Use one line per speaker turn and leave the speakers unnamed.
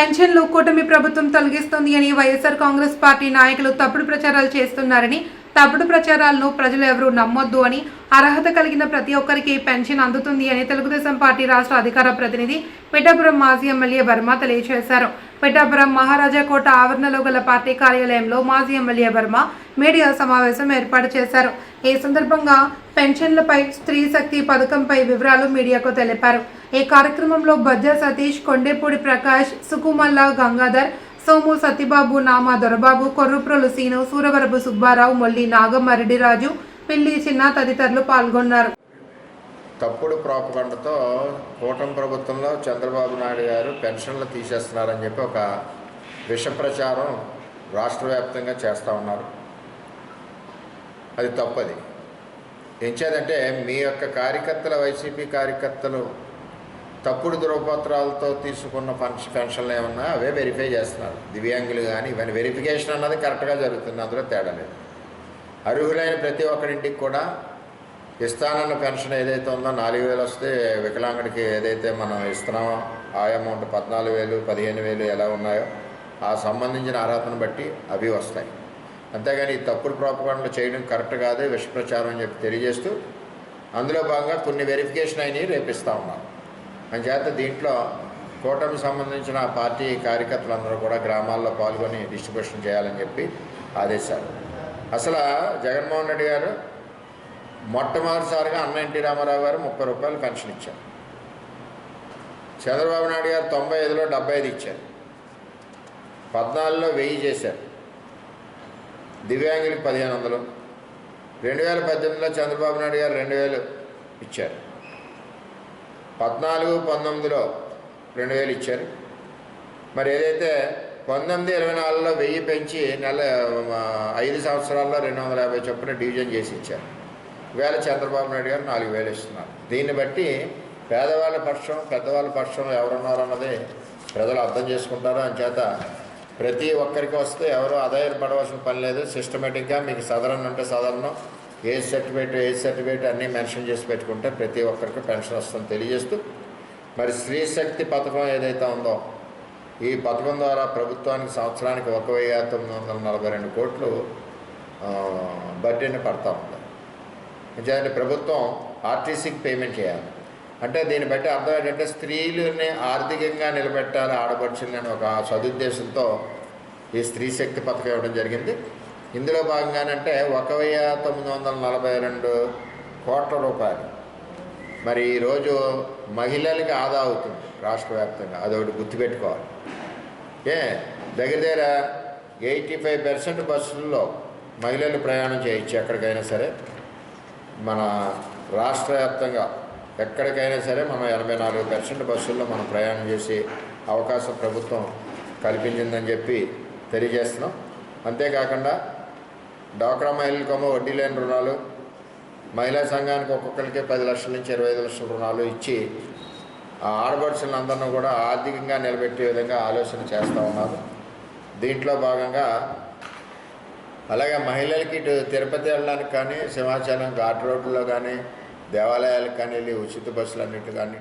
పెన్షన్లు కూటమి ప్రభుత్వం తొలగిస్తుంది అని వైఎస్ఆర్ కాంగ్రెస్ పార్టీ నాయకులు తప్పుడు ప్రచారాలు చేస్తున్నారని తప్పుడు ప్రచారాలను ప్రజలు ఎవరూ నమ్మొద్దు అని అర్హత కలిగిన ప్రతి ఒక్కరికి పెన్షన్ అందుతుంది అని తెలుగుదేశం పార్టీ రాష్ట్ర అధికార ప్రతినిధి పిఠాపురం మాజీ ఎమ్మెల్యే వర్మ తెలియజేశారు. పిఠాపురం మహారాజా కోట ఆవరణలో గల పార్టీ కార్యాలయంలో మాజీ ఎమ్మెల్యే వర్మ మీడియా సమావేశం ఏర్పాటు చేశారు. ఈ సందర్భంగా పెన్షన్లపై స్త్రీ శక్తి పథకంపై వివరాలు మీడియాకు తెలిపారు. ఈ కార్యక్రమంలో బద్ద సతీష్ కొండేపూడి ప్రకాష్ సుకుమల్ల గంగాధర్ సోము సత్యబాబు నామా దొరబాబు కొర్రుప్రోలు సీను సూరవరపు సుబ్బారావు మొల్లి నాగమరెడ్డిరాజు పిల్లి చిన్న తదితరులు పాల్గొన్నారు.
తప్పుడు ప్రాపగండతో కూటమి ప్రభుత్వంలో చంద్రబాబు నాయుడు గారు పెన్షన్లు తీసేస్తున్నారని చెప్పి ఒక విష ప్రచారం రాష్ట్ర వ్యాప్తంగా చేస్తూ ఉన్నారు. అది తప్పది. ఎంచేదంటే మీ యొక్క కార్యకర్తల వైసీపీ కార్యకర్తలు తప్పుడు ధృవపత్రాలతో తీసుకున్న పెన్షన్ పెన్షన్లు ఏమన్నా అవే వెరిఫై చేస్తున్నారు. దివ్యాంగులు కానీ ఇవన్నీ వెరిఫికేషన్ అన్నది కరెక్ట్గా జరుగుతుంది. అందులో తేడా లేదు. అర్హులైన ప్రతి ఒక్కరింటికి కూడా ఇస్తానన్న పెన్షన్ ఏదైతే ఉందో నాలుగు వేలు వస్తే వికలాంగుడికి ఏదైతే మనం ఇస్తున్నామో ఆ అమౌంట్ పద్నాలుగు వేలు పదిహేను వేలు ఎలా ఉన్నాయో ఆ సంబంధించిన అర్హతను బట్టి అవి వస్తాయి. అంతేగాని ఈ తప్పుడు ప్రాపకాండలు చేయడం కరెక్ట్ కాదు విష ప్రచారం అని చెప్పి తెలియజేస్తూ అందులో భాగంగా కొన్ని వెరిఫికేషన్ అయినవి రేపిస్తూ ఉన్నాం అంచేత దీంట్లో కూటమి సంబంధించిన పార్టీ పార్టీ కార్యకర్తలందరూ కూడా గ్రామాల్లో పాల్గొని డిస్ట్రిబ్యూషన్ చేయాలని చెప్పి ఆదేశాలు. అసలు జగన్మోహన్ రెడ్డి గారు మొట్టమొదటిసారిగా అన్న ఎన్టీ రామారావు గారు ముప్పై రూపాయలు పెన్షన్ ఇచ్చారు. చంద్రబాబు నాయుడు గారు తొంభై ఐదులో డెబ్బై ఐదు ఇచ్చారు. పద్నాలుగులో వెయ్యి చేశారు. దివ్యాంగులకు పదిహేను వందలు. రెండు వేల పద్దెనిమిదిలో చంద్రబాబు నాయుడు గారు రెండు వేలు ఇచ్చారు. పద్నాలుగు పంతొమ్మిదిలో రెండు వేలు ఇచ్చారు. మరి ఏదైతే పంతొమ్మిది ఇరవై నాలుగులో వెయ్యి పెంచి నెల ఐదు సంవత్సరాల్లో రెండు వందల యాభై చొప్పున డివిజన్ చేసి ఇచ్చారు. వేల చంద్రబాబు నాయుడు గారు నాలుగు వేలు ఇస్తున్నారు. దీన్ని బట్టి పేదవాళ్ళ పక్షం పెద్దవాళ్ళ పక్షం ఎవరున్నారు అన్నది ప్రజలు అర్థం చేసుకుంటారు. చేత ప్రతి ఒక్కరికి వస్తే ఎవరు ఆదాయం పడవలసిన పని లేదు. సిస్టమేటిక్గా మీకు సదరణ అంటే సదరణం ఏజ్ సర్టిఫికేట్ ఏజ్ సర్టిఫికేట్ అన్నీ మెన్షన్ చేసి పెట్టుకుంటే ప్రతి ఒక్కరికి పెన్షన్ వస్తుందని తెలియజేస్తూ మరి స్త్రీ శక్తి పథకం ఏదైతే ఉందో ఈ పథకం ద్వారా ప్రభుత్వానికి సంవత్సరానికి ఒక వెయ్యి తొమ్మిది వందల నలభై రెండు కోట్లు బడ్డీని పడతా ఉంది. నిజానికి ప్రభుత్వం ఆర్టీసీకి పేమెంట్ చేయాలి. అంటే దీన్ని బట్టి అర్థం ఏంటంటే స్త్రీలని ఆర్థికంగా నిలబెట్టాలి ఆడపడుచులని అని ఒక సదుద్దేశంతో ఈ స్త్రీ శక్తి పథకం ఇవ్వడం జరిగింది. ఇందులో భాగంగానంటే ఒక వెయ్యి తొమ్మిది వందల నలభై రెండు కోట్ల రూపాయలు. మరి ఈరోజు మహిళలకి ఆదా అవుతుంది రాష్ట్ర వ్యాప్తంగా. అదొకటి గుర్తుపెట్టుకోవాలి. ఏ దగ్గర దగ్గర ఎయిటీ ఫైవ్ పర్సెంట్ బస్సుల్లో మహిళలు ప్రయాణం చేయొచ్చు ఎక్కడికైనా సరే మన రాష్ట్ర వ్యాప్తంగా ఎక్కడికైనా సరే మనం ఎనభై నాలుగు పర్సెంట్ బస్సుల్లో మనం ప్రయాణం చేసే అవకాశం ప్రభుత్వం కల్పించిందని చెప్పి తెలియజేస్తున్నాం. అంతేకాకుండా డాక్రా మహిళలకేమో వడ్డీ లేని రుణాలు మహిళా సంఘానికి ఒక్కొక్కరికి పది లక్షల నుంచి ఇరవై ఐదు లక్షల రుణాలు ఇచ్చి ఆ ఆడపడుచులందరినీ కూడా ఆర్థికంగా నిలబెట్టే విధంగా ఆలోచన చేస్తూ ఉన్నారు. దీంట్లో భాగంగా అలాగే మహిళలకి ఇటు తిరుపతి వెళ్ళడానికి కానీ సింహాచలం ఘాట్ రోడ్లో కానీ దేవాలయాలకు కానీ వెళ్ళి ఉచిత బస్సులు అన్నింటి కానీ